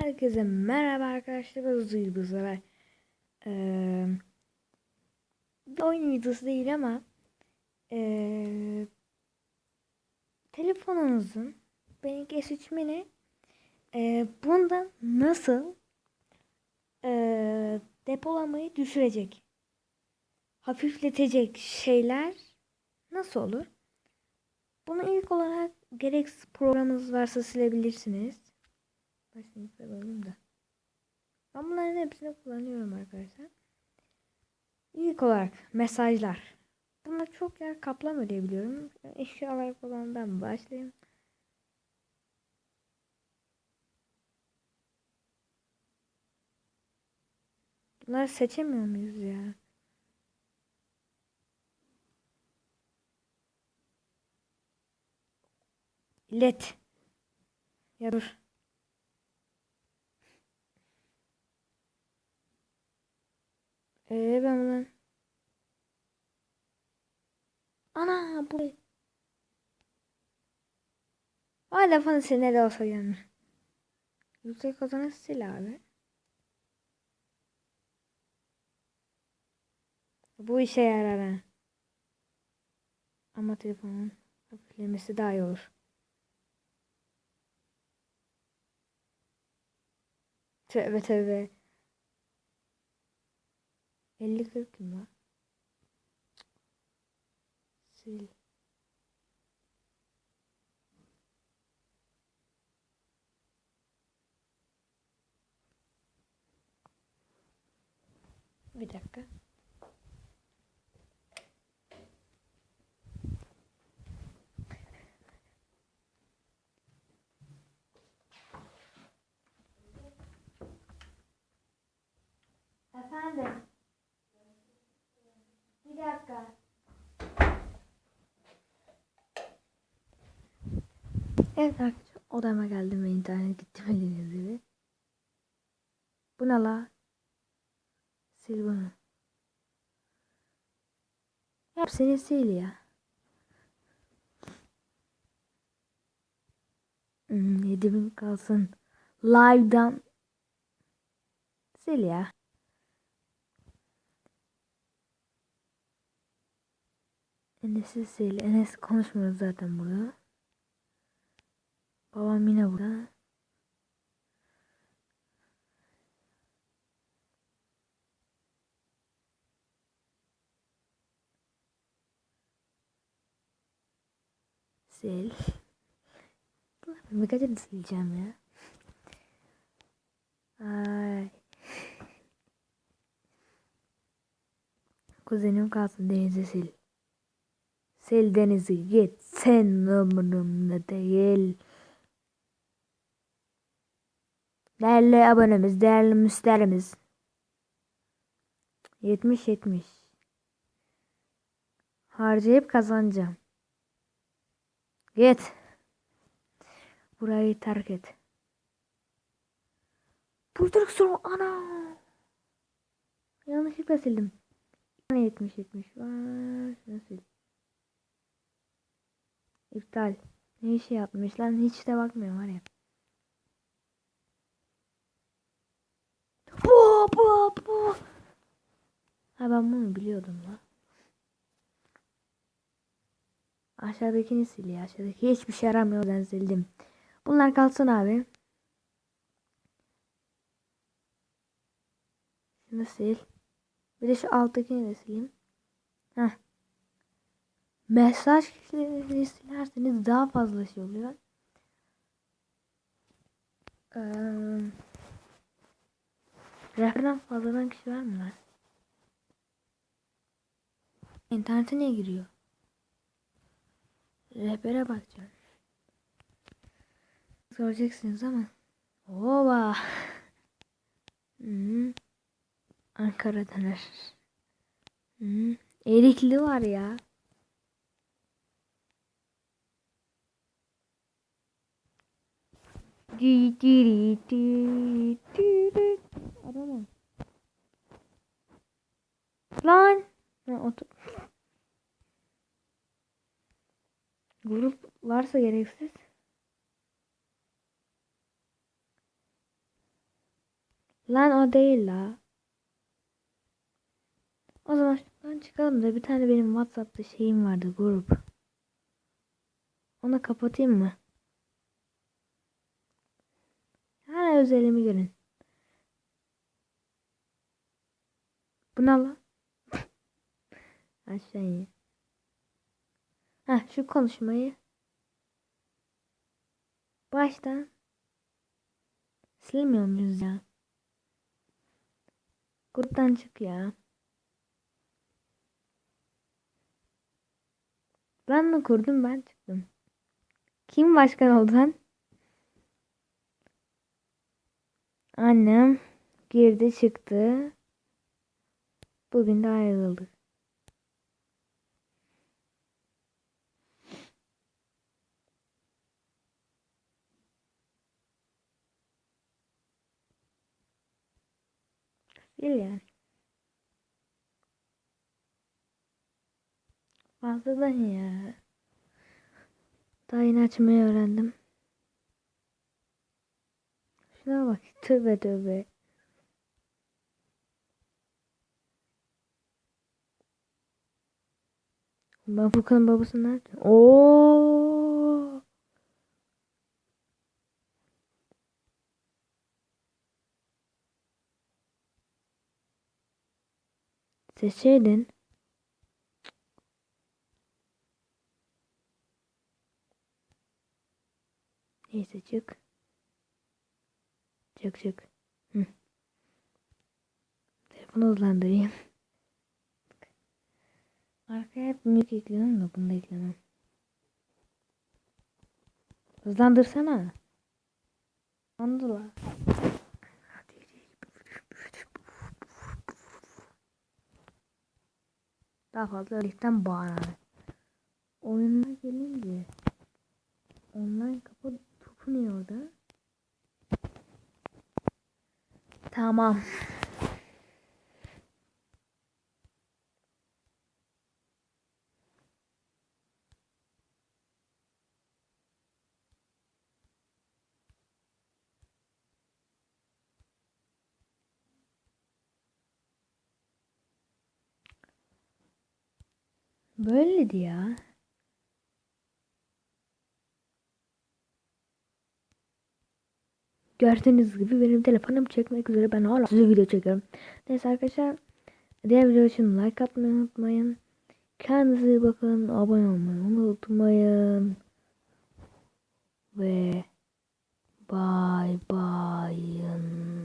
Herkese merhaba arkadaşlar. Ben bu sefer. Ee, oyun videosu değil ama ee, telefonunuzun benimki S3 mini ee, bundan nasıl ee, depolamayı düşürecek hafifletecek şeyler nasıl olur? Bunu ilk olarak gereksiz programınız varsa silebilirsiniz. Başını alalım da. Ben bunların hepsini kullanıyorum arkadaşlar. İlk olarak mesajlar. Bunlar çok yer kaplamıyor diye biliyorum. Eşyalar falan ben başlayayım. Bunları seçemiyor muyuz ya? Let. Ya dur. Ee ben bundan... Ana bu. Hala falan sinirli olsa yani. Yüksek kazanır sil abi. Bu işe yarar ha. Ama telefonun hafiflemesi daha iyi olur. Tövbe tövbe. 50 40 mı? Sil. Bir dakika. Efendim. Dakika. Evet arkadaşlar odama geldim ve internet gitti bildiğiniz gibi. Bu ne la? Sil bunu. Hepsini sil ya. Hmm, 7000 kalsın. Live'dan sil ya. Enes'i sil. Enes konuşmuyoruz zaten burada. Babam yine burada. Sil. Birkaç adı sileceğim ya. Ay. Kuzenim kalsın denizi sil. Sil denizi git. Sen umurumda değil. Değerli abonemiz, değerli müşterimiz. 70-70. Harcayıp kazanacağım. Git. Burayı terk et. Burada sonra ana. Yanlışlıkla sildim. 70 70 var. İptal. Ne işe yapmış lan hiç de bakmıyorum var ya. Bu bu bu. Ha ben bunu biliyordum la. Aşağıdakini sil ya. Aşağıdaki hiçbir şey yaramıyor. Ben sildim. Bunlar kalsın abi. Şunu sil. Bir de şu alttakini de sileyim. Heh. Mesaj silerseniz daha fazla şey oluyor. Ee, rehberden fazladan kişi var mı lan? İnternete niye giriyor? Rehbere bakacağım. Göreceksiniz ama. Oba. Hmm. Ankara döner. Hmm. Erikli var ya. Arama. Lan. Ha, otur. Grup varsa gereksiz. Lan o değil la. O zaman şuradan çıkalım da bir tane benim WhatsApp'ta şeyim vardı grup. Onu kapatayım mı? Hala özelimi görün. Bu ne lan? Aşağıya. Heh şu konuşmayı baştan silmiyor muyuz ya? Gruptan çık ya. Ben mi kurdum ben çıktım. Kim başkan oldu lan? Annem girdi çıktı. Bugün de ayrıldık. Değil yani. Fazladan ya. Daha yeni açmayı öğrendim. Şuna bak. Tövbe tövbe. Ben Furkan'ın babası nerede? Oo. Seçseydin. Neyse çık. Çık çık. Hı. Telefonu hızlandırayım. Arkaya hep müzik ekliyorum da bunu da eklemem. Hızlandırsana. Andılar. Daha fazla öylekten bağıran. Oyununa gelince online kapı tutunuyor orada. Tamam. Böyleydi ya. Gördüğünüz gibi benim telefonum çekmek üzere ben hala size video çekiyorum. Neyse arkadaşlar diğer video için like atmayı unutmayın. Kendinize iyi bakın. Abone olmayı unutmayın. Ve bye bye.